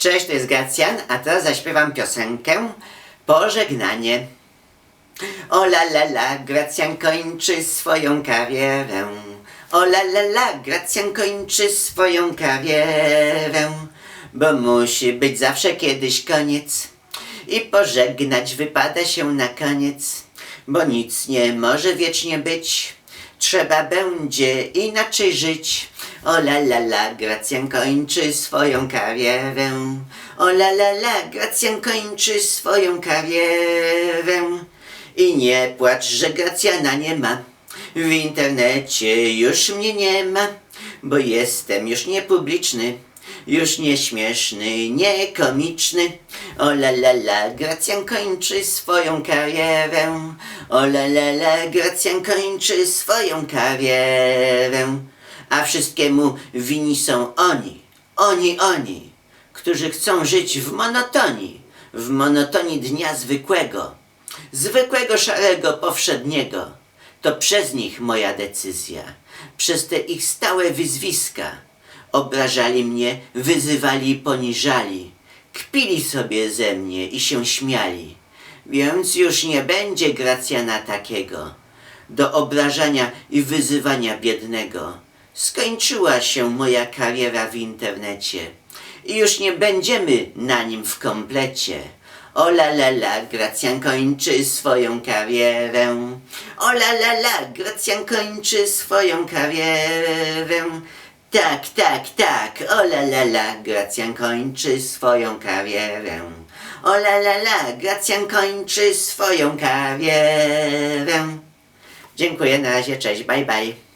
Cześć, to jest Gracjan, a teraz zaśpiewam piosenkę Pożegnanie. O la la la, Gracjan kończy swoją karierę. O la la la, Gracjan kończy swoją karierę. Bo musi być zawsze kiedyś koniec. I pożegnać wypada się na koniec. Bo nic nie może wiecznie być. Trzeba będzie inaczej żyć. O la la la, Gracjan kończy swoją karierę. O la la la, Gracjan kończy swoją karierę. I nie płacz, że Gracjana nie ma. W internecie już mnie nie ma, bo jestem już niepubliczny. Już nie śmieszny, nie komiczny. O la la la, Gracjan kończy swoją karierę. O la la la, Gracjan kończy swoją karierę. A wszystkiemu winni są oni, oni, oni, którzy chcą żyć w monotonii, w monotonii dnia zwykłego, zwykłego, szarego, powszedniego. To przez nich moja decyzja, przez te ich stałe wyzwiska. Obrażali mnie, wyzywali i poniżali. Kpili sobie ze mnie i się śmiali. Więc już nie będzie Gracjana takiego. Do obrażania i wyzywania biednego. Skończyła się moja kariera w internecie. I już nie będziemy na nim w komplecie. O la la la, Gracjan kończy swoją karierę. O la la la, Gracjan kończy swoją karierę. Tak, tak, tak, o la la la, Gracjan kończy swoją karierę. O la la la, Gracjan kończy swoją karierę. Dziękuję, na razie, cześć, bye bye.